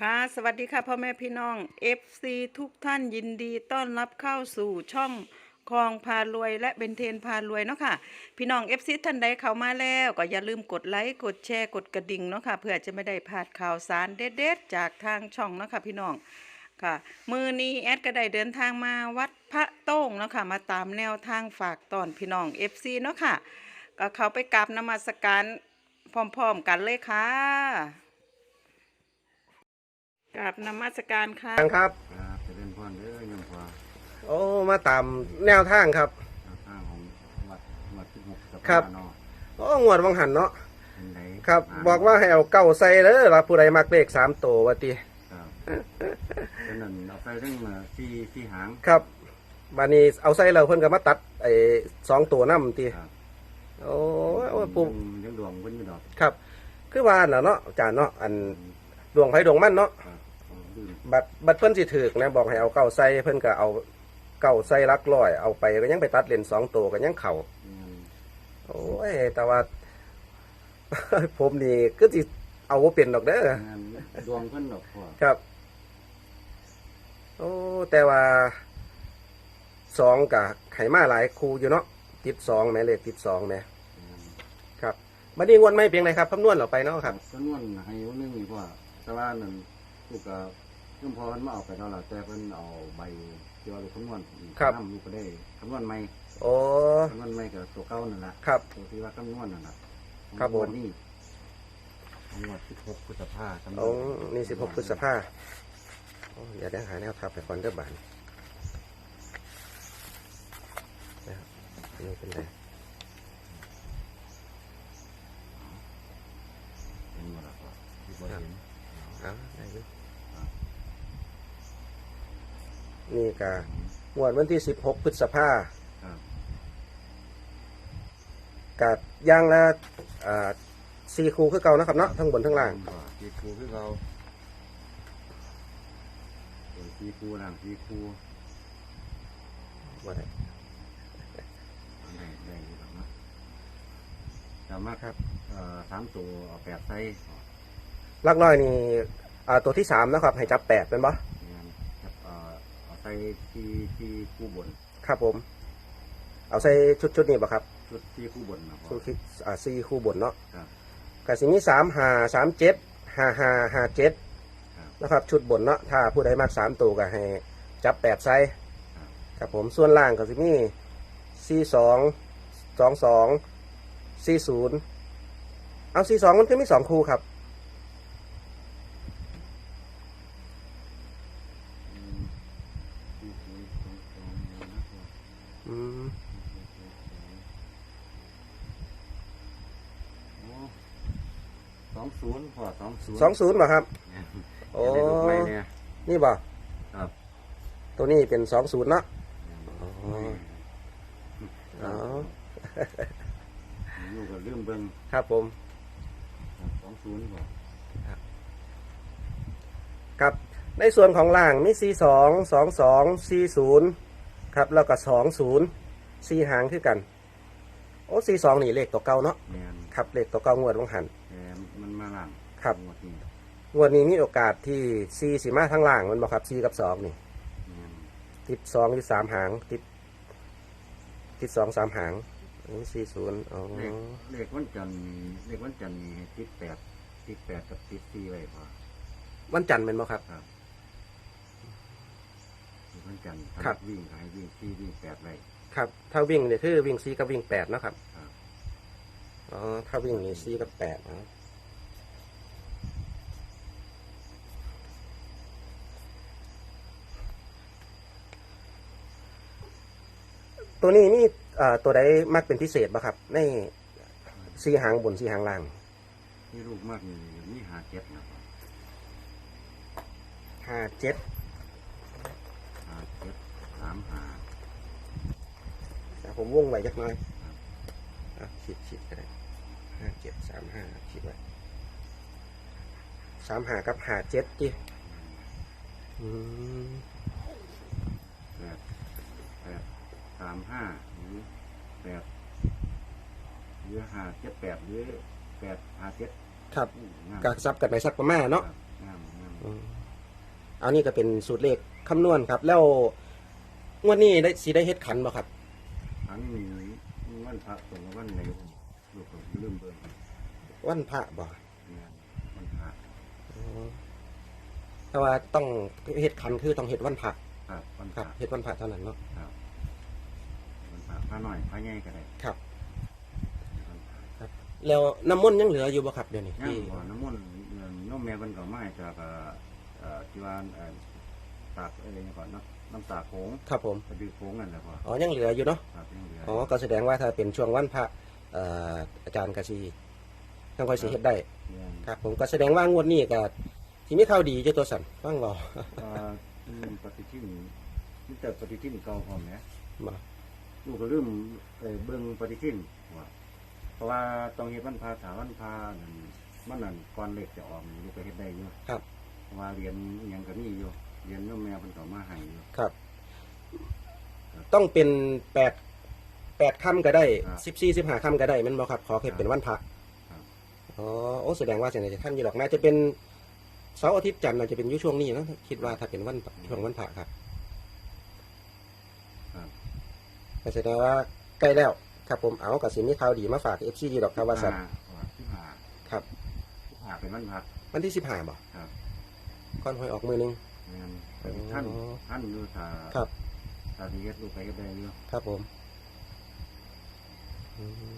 ค่ะสวัสดีค่ะพ่อแม่พี่น้อง FC ทุกท่านยินดีต้อนรับเข้าสู่ช่องคลองพารวยและเบนเทนพารวยเนาะค่ะ พี่น้อง FC ท่านใดเข้ามาแล้วก็อย่าลืมกดไลค์กดแชร์กดกระดิ่งเนาะค่ะเพื่อจะไม่ได้พลาดข่าวสารเด็ดๆจากทางช่องเนาะค่ะพี่น้องค่ะมือนี้แอดก็ได้เดินทางมาวัดพระโต้งเนาะค่ะมาตามแนวทางฝากตอนพี่น้อง FC เนาะค่ะก็เขาไปกราบนมัสการพร้อมๆกันเลยค่ะ กราบนมัสการค่ะทางครับ ครับจะเป็นพ่อเด้อยมพอโอ้มาตามแนวทางครับแนวทางของวัดวัดที่หกสัปครับ ดาห์เนาะโอ้งวดวังหันเนาะเป็นไดครับบอกว่าให้เอาเก้าใส่เด้อล่ะผู้ใดมักเลขสามตัวว่าติครับเป็นนั่นเอาไปเรื่องมาที่ที่หางครับบานี้เอาใส่แล้วเพิ่นก็มาตัดไอ้สองตัวน้ำติครับโอ้โอ้ปุ๊บยังดวงเพิ่นอยู่ดอกครับ คือว่าน่ะเนาะอาจารย์เนาะอันดวงไผดวงมันเนาะครับของดื่ม บัดบัดเพิ่นสิถือกนะบอกให้เอาเก้าใส่เพิ่นก็เอาเก้าใส่หลักร้อยเอาไปก็ยังไปตัดเลนสองตัวก็ยังเข่าเงินโอ้ยแต่ว่า ผมนี่ก็สิเอาบ่เป็นดอกเด้อเงินดวงเพิ่นดอกพ่อครับ โอ้แต่ว่าสองกับไขมาหลายครูอยู่เนาะติดสองแหม่เลขติดสองแหม่เงินครับบัดนี้งวดไม่เพียงไรครับคำนวณเราไปเนาะครับก็นวลให้วันนึงนี่พ่อแต่ว่านั่นลูกก็ ยมพอมันมาเอาไปเนาะล่ะแต่เพิ่นเอาใบที่ว่าลูกคำนวณครับ นำลูกก็ได้คำนวณใหม่โอ้ คำนวณใหม่กับตัวเก่านั่นล่ะครับ ตัวที่ว่าคำนวณนั่นแหละครับผมงวดนี่งวดที่หกพฤษภาคมโอ้นี่สิบหกพฤษภาโอ้อย่าได้หาแนวทับไปก่อนเด้อบานนะครับอันนี่เป็นไรเป็นงวดละก่อนที่บ่เห็น เอาได้อยู่ นี่กะงวดวันที่สิบหกพฤษภาครับกับย่างละอ่าสี่คูคือเก่านะครับเนาะทั้งบนทั้งล่างทีครูคือเราเป็นทีครูล่างทีครูว่าได้ได้ได้อยู่ครับเนาะสามารถครับเอ่อสามตัวเอาแปดใส่ลักน้อยนี่อ่าตัวที่สามนะครับ ให้จับแปดเป็นปะ งานครับเอ่อเอา ใส่ที่ที่คู่บน ครับผม เอาใส่ชุดชุดนี้ปะครับ ชุดที่คู่บนนะพ่อชุดที่อ่าสี่คู่บนเนาะครับ กสิมีสามหาสามเจ็ดห้าห้าห้าเจ็ดครับนะครับ ชุดบนเนาะถ้าผู้ใดมากสามตัวก็ให้จับแปดใส่ครับ ครับผมส่วนล่างก็สิมีสี่สองสองสองสี่ศูนย์เอาสี่สองมันก็มีสองคู่ครับ อืมที่ครูสองสองนะพ่อ อืม สองศูนย์พอสอง ศูนย์สองศูนย์ป่ะครับ โอ้โอ้ไม่เนี่ย นี่บ่ครับ ตัวนี้เป็นสองศูนย์เนาะอ๋ออ๋อลูกก็ลืมเบิ่งครับผม สองศูนย์พอครับในส่วนของล่างมี4 2 2 2 4 0 ครับแล้วก็ 2 0 4หางคือกัน โอ้4 2นี่เลขตัวเก่าเนาะแมนครับเลขตัวเก่างวดวังหันแต่มันมาหลัง ครับ งวดนี้งวดนี้มีโอกาสที่4สิมาทั้งล่างมันบอกครับ4กับ2นี่แมนติด2อยู่3หางติดติด2 3หางอันนี้4 0อ๋อเลขเลขวันจันทร์นี่เลขวันจันทร์นี่ให้ติดแปดติดแปดกับติดสี่ไว้พอวันจันทร์เป็นบ่ครับ ครับเลขวันจันทร์ครับ วิ่งก็ให้วิ่งสี่วิ่งแปดไว้ครับ ถ้าวิ่งเนี่ยคือวิ่ง4กับวิ่ง8เนาะครับ ครับอ๋อ ถ้าวิ่งนี่4กับ8อ๋อ ตัวนี้นี่เอ่อตัวใดมักเป็นพิเศษป่ะครับ ในสีหางบนสีหางล่างที่ลูกมากนี่มีหาเจ็ดนะพอห้าเจ็ดหาเจ็ดสามหาผมวงไว้จักหน่อยอะขีดขีดก็ได้ห้าเจ็ดสามห้าขีดไว้สามหากับหาเจ็ดจีอืม แปดแปดสามห้าหรือแปดหรือห้าเจ็ดแปดหรือแปดห้าเจ็ดครับอู้งามกักซับกันไปสักประมาณเนาะครับงามงามอืมเอานี่ก็เป็นสูตรเลขคำนวณครับ แล้วงวดนี้ได้สีได้เฮ็ดขันบ่ครับอันนี้วันพระตรงกับวันไหนลูกก็ลืมเบิ่งวันพระบ่เนี่ยวันพระอืมแต่ว่าต้องเฮ็ดขันคือต้องเฮ็ดวันพระครับวันคพรัระบเฮ็ดวันพระเท่านั้นเนาะ ครับวันพระพระหน่อยพระใหญ่ก็ได้ครับวันพระแล้วน้ำมนต์ยังเหลืออยู่บ่ครับเดี๋ยวนี้ย่างที่บ่อน้ำมันต์เงินน้องแม่เพิ่นก็มาให้จากเอ่อเอ่อที่ว่าเอ่อตากอะไรก่อนเนาะน้ำตาโขงครับผมกระดือโขงนั่นแหละพ่ออ๋อยังเหลืออยู่เนาะครับยังเหลืออ๋อก็แสดงว่าถ้าเป็นช่วงวันพระเอ่ออาจารย์กสิยังค่อยสิเฮ็ดได้เนี่ยครับ ผมก็แสดงว่างวดนี้ก็สิมีข่าวดีเจ้าตัวสันฟังบ่เอ่ออืมปฏิทินนี่แต่ปฏิทินเก่าพร้อมแหมบ่ ลูกก็ลืมเอ่อเบิ่งปฏิทินว่าเพราะว่าต้องเฮ็ดวันพาถาวันพานั่นมันนั่นก่อนเลขจะออกนี่ลูกก็เฮ็ดได้อยู่ครับ เพราะว่าเรียนอิหยังก็มีอยู่เรียนน้องแม่เพิ่นก็มาให้อยู่ ครับ ต้องเป็นแปดแปดค่ำก็ได้ครับสิบสี่สิบห้าค่ำก็ได้แมันบ่ครับ ขอแค่เป็นวันพระครับ อ๋อโอ้แสดงว่าสิ่งไหนจะท่านอยู่หรอกน่าจะเป็นเสาร์อาทิตย์จันทร์น่าจะเป็นอยุช่วงนี้เนอะคิดว่าถ้าเป็นวันช่วงวันพระครับครับ ก็ แสดงว่าใกล้แล้วครับผมเอากับสิ่งนี้ข่าวดีมาฝากเอฟซีดีหรอกครับว่าสัตว์ที่หาครับที่หาเป็นวันพักวันที่สิบห้าบ่ครับก่อนหวยออกมือหนึงแม่นแต่ท่านอ๋อท่านอยู่ถ้าครับถ้าสิเฮ็ดลูกไปเฮ็ดได้อยู่ครับผมอืม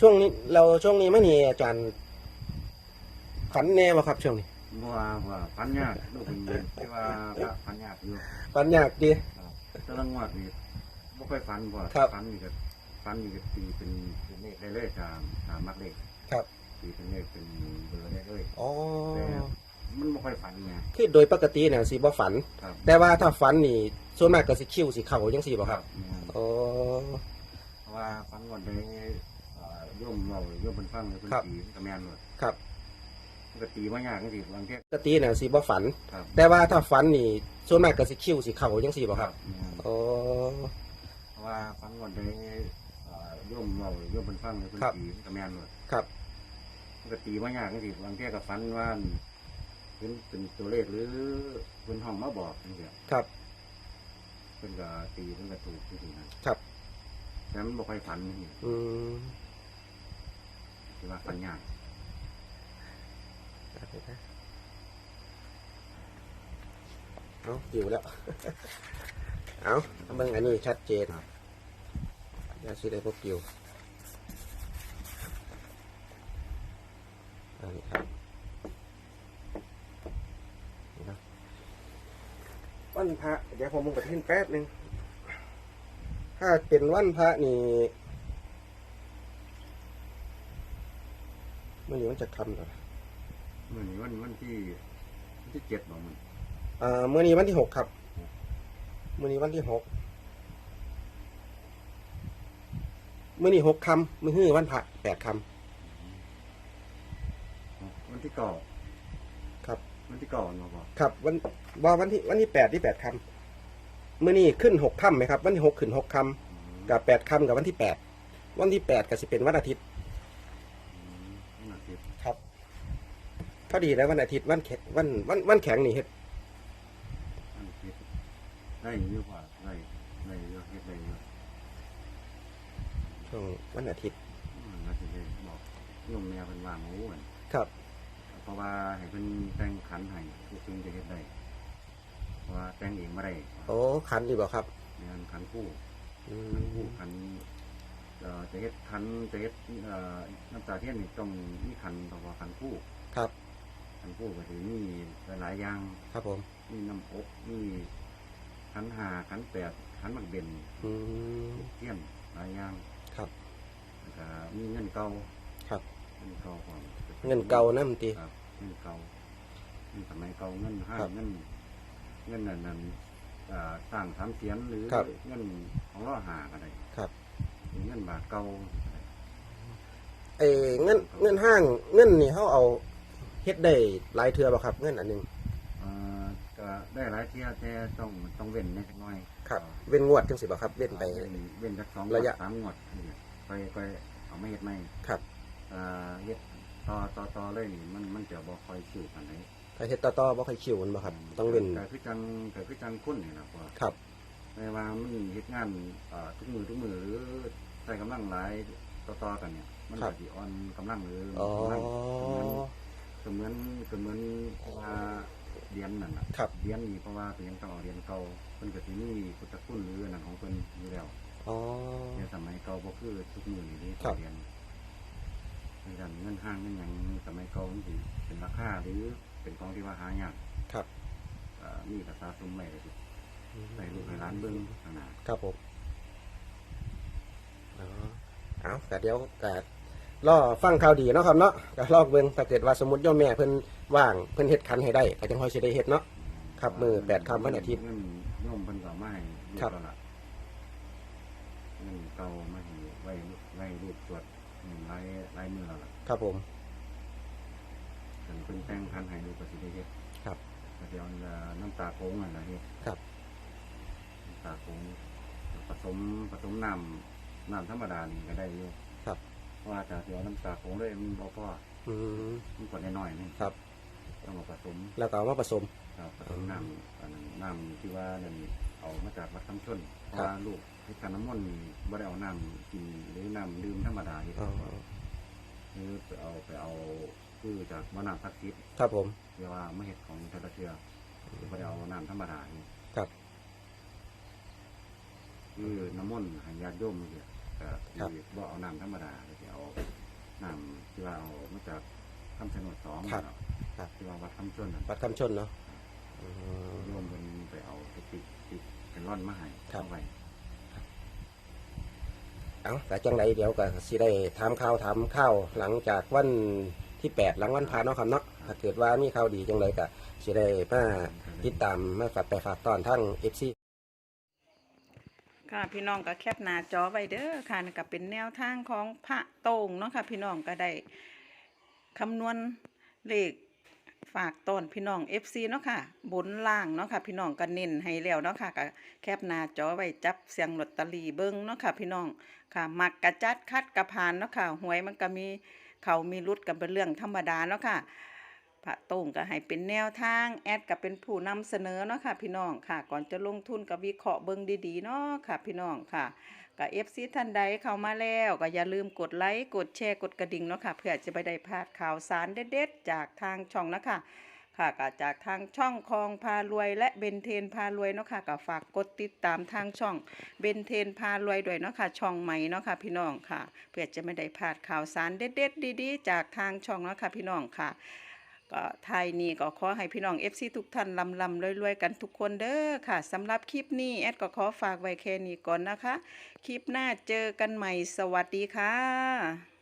ช่วงนี้เราช่วงนี้ไม่มีอาจารย์ขันแน่บ่ครับช่วงนี้บ่ว่าว่าพันยากลูกเป็นเรียนที่ว่าพระพันยากอยู่ฝันยากดี แต่ละงวดนี่บ่ค่อยฝันบ่ครับ ฝันนี่ก็ฝันนี่ก็ตีเป็นเป็นเลขได้เลยตามตามมักเลขครับตีเป็นเลขเป็นเบอร์ได้เลยอ๋อแต่มันบ่ค่อยฝันไงคือโดยปกติเนี่ยสิบ่ฝัน ครับแต่ว่าถ้าฝันนี่ส่วนมากก็สิคิ้วสิเข่าจังซี่บ่ครับแม่นอ๋อ เพราะว่าฝันงวดใดเอ่อโยมเว้าโยมเพิ่นฟังเลยเพิ่นครับ ตีมันก็แม่นหมดครับมัน ก็ตีบ่ยากจังซี่บางเทีปกติเนี่ยสิบ่ฝัน ครับแต่ว่าถ้าฝันนี่ส่วนมากก็สิคิ้วสิเข่าจังซี่บ่ครับแม่นอ๋อ เพราะว่าฝันงวดใดเอ่อโยมเว้าโยมเพิ่นฟังเลยเพิ่นครับ ตีมันก็แม่นหมดครับปกติว่ายากจังซี่บางเทีก็ฝันว่าเป็นเป็นตัวเลขหรือเพิ่นห้องมาบอกจังซี่ครับเพิ่นก็ตีเพิ่นก็ถูกจังซี่นะครับ แต่มันบ่ค่อยฝันนี่อืมคือว่าฝันยาก เอาอยู่แล้ว เอาเบิ่งอันนี้ชัดเจนอยาสิได้พวกกิวอันนี้ครับนี่ครับวันพระเดี๋ยวผมมึงประเทศแป๊บหนึ่งถ้าเป็นวันพระนี่มื่อนี้มันจะทำเหรอ มื้อนี้วันวันที่วันที่เจ็ดบ่มันอ่ามื่อนี้วันที่หกครับมื่อนี้วันที่หกมื่อนี้หกคำมื่อฮื้อวันพระแปดควันที่เก้าำครับ วันที่เก้าเนาะบ่ครับวันว่าวันที่วันที่แปดที่แปดคำมื่อนี้ขึ้นหกค่ำไหมครับ วันที่หกขึ้นหกคำกับแปดคำกับวันที่แปดวันที่แปดก็สิเป็นวันอาทิตย์ อืมวันอาทิตย์ ครับ พอดีแล้ววันอาทิตย์วันแข็งวันวันวันแข็งนี่เฮ็ดวันอาทิตย์ได้อยู่กว่าได้ได้เยอะเฮ็ดได้เยอะช่วงวันอาทิตย์อืมแล้วสิได้บอกโยมแม่เพิ่นว่าหมูอั่นครับ เพราะว่าให้เพิ่นแต่งขันให้ทุกสิ่งจะเฮ็ดได้เพราะว่าแต่งเองบ่ได้โอ้ขันดีบ่ครับงานขันคู่อืขันคู่มขันเอ่อจะเฮ็ดขันจะเฮ็ดเอ่อน้ำตาเทียนนี่ต้องมีขันเพราะว่าขันคู่ ครับ ขันคู่ก็สิมีหลายๆอย่างครับผม มีน้ำอกมีขันหาขันแปดขันหมักเบนอืมเทียนหลายอย่างครับ แล้วก็มีเงินเก่าครับ เงินเก่าของเงินเก่านั่นตี ครับเงินเก่าเงินสมัยเก่าเงินห้าครับเงินเงินนั่นนั่นอ่าสร้างสามเสียนหรือครับ เงินของล่อหาก็ได้ครับหรือเงินบาทเก่าก็ได้เอ้เงินเงินห้างเงินนี่เขาเอา เฮ็ดได้หลายเทือบ่ครับ เงินอันหนึงเอ่อก็ได้หลายเที่ยแต่ต้องต้องเว้นนิดน้อยครับ เว้นงวดจังสิบ่ครับ เว้นไป เว้นเว้นจากสองระยะ งวดสามงวดนี่ไปไปเอาไม่เฮ็ดไม่ครับอ่าเฮ็ดไฟต่อต่อต่อเลยนี่มันมันจะบ่ค่อยคิวกันไหนถ้าเฮ็ดต่อๆบ่ค่อยคิวมันบ่ครับ ต้องเว้นแต่คือจังแต่คือจังคุ้นนี่นะพ่อ ครับ ไม่ว่ามันเฮ็ดงานอ่าทุกมือทุกมือหรือใส่กำลังหลายต่อๆกันเนี่ย มันครัก็บ สิอ่อนกำลังหรืออ๋อ กำลังก็ เหมือนก็เหมือนก็เหมือนว่าเรียนนั่นน่ะครับ เรียนนี่เพราะว่าเป็นหยังต้องเอาเรียนเก่าเพิ่นก็สิมีพุทธคุณหรืออันนั้นของเพิ่นอยู่แล้วอ๋อ ในสมัยเก่าบ่คือทุกมือนี่ที่ครับเรียนในด้านเงินห้างเงินหยังสมัยเก่ามันสิเป็นราคาหรือเป็นของที่ว่าหายากครับอ่ามีภาษาสมใหม่ก็สิใส่ลูกในร้านเบิ่งขนาดครับผมอ๋อเอาแต่เดี๋ยวก็ รอฟังข่าวดีเนาะครับเนาะก็ลอกเบิ่งถ้าเกิดว่าสมมุติย่อมแม่เพิ่นว่างเพิ่นเฮ็ดคันให้ได้ก็จังค่อยสิได้เฮ็ดเนาะครับมื้อแปดค่ำวันอาทิตย์ เงินโยมเพิ่นก็มาให้ลูกครับ แล้วล่ะเงินเก่ามาให้ไว้ไว้รูปสวดอืมลายลายมือแล้วล่ะครับผมถึงเพิ่นแต่งคันให้ลูกก็สิได้เฮ็ดครับก็สิเอาน้ำตาโค้งนั่นล่ะเฮ็ดครับ น้ำตาโค้งผสมผสมน้ำน้ำธรรมดานี่ก็ได้อยู่ครับเพราะ ว่าถ้าสิเอาน้ำตาโค้งเลยมันบ่พออืมมันกดน้อยๆนี่ครับ ต้องเอาผสมแล้วก็เอามาผสม ครับผสมน้ำอันนั้นน้ำที่ว่านั่นเอามาจากวัดคำชนเพครับราะว่าลูกที่การน้ำมนต์นี่บ่ได้เอาน้ำกินหรือน้ำดื่มธรรมดาที่อ๋อ คือไปเอาไปเอาคือจากมะนาวพักซิดครับผมเรียกว่าไม่เห็ดของทาตะเชือบ่ได้เอาน้ำธรรมดานี่ครับ คือน้ำมนต์ให้ญาติโยมนี่ ก็ครับคือบ่เอาน้ำธรรมดาก็สิเอาน้ำที่ว่าเอามาจากคำชะโนดสองครับเนาะครับ ที่ว่าวัดคำชนนั่นวัดคำชนเนาะอืมโยมเป็นไปเอาไปติดติดเป็นร่อนมาให้ครับ เอาไว้เอาแต่จังไรเดี๋ยวก็สิได้ถามข่าวถามข้าวหลังจากวันที่แปดหลังวันพาเนาะครับเนาะถ้าเกิดว่ามีข่าวดีจังไรก็สิได้มาติดตามมาฝากไปฝากตอนทั้งเอฟซี ค่ะพี่น้องก็แคปหน้าจอไว้เด้อค่ะก็เป็นแนวทางของพระโต่งเนาะค่ะพี่น้องก็ได้คำนวณเลขฝากต้นพี่น้อง FC เนาะค่ะบนล่างเนาะค่ะพี่น้องก็เน้นให้แล้วเนาะค่ะก็แคปหน้าจอไว้จับเสียงลอตเตอรี่เบิ่งเนาะค่ะพี่น้องค่ะมักกระจัดคัดกระพานเนาะค่ะหวยมันก็มีเขามีรุดกันเป็นเรื่องธรรมดาเนาะค่ะ พระต้งก็ให้เป็นแนวทางแอดก็เป็นผู้นำเสนอเนาะค่ะ พี่น้องค่ะ ก่อนจะลงทุนก็วิเคราะห์เบิ่งดีๆเนาะค่ะ พี่น้องค่ะก็เอฟซีท่านใดเข้ามาแล้วก็อย่าลืมกดไลค์กดแชร์กดกระดิ่งเนาะค่ะ เพื่อจะไปได้พลาดข่าวสารเด็ดๆจากทางช่องนะคะค่ะก็จากทางช่องคลองพารวยและเบนเทนพารวยเนาะค่ะก็ฝากกดติดตามทางช่องเบนเทนพารวยด้วยเนาะค่ะช่องใหม่เนาะค่ะพี่น้องค่ะ เพื่อจะไม่ได้พลาดข่าวสารเด็ดๆดีๆ จากทางช่องเนาะค่ะพี่น้องค่ะ ก็ไทยนี่ก็ขอให้พี่น้อง FC ทุกท่านลำลำรวยๆ กันทุกคนเด้อค่ะสำหรับคลิปนี้แอดก็ขอฝากไว้แค่นี้ก่อนนะคะ คลิปหน้าเจอกันใหม่สวัสดีค่ะ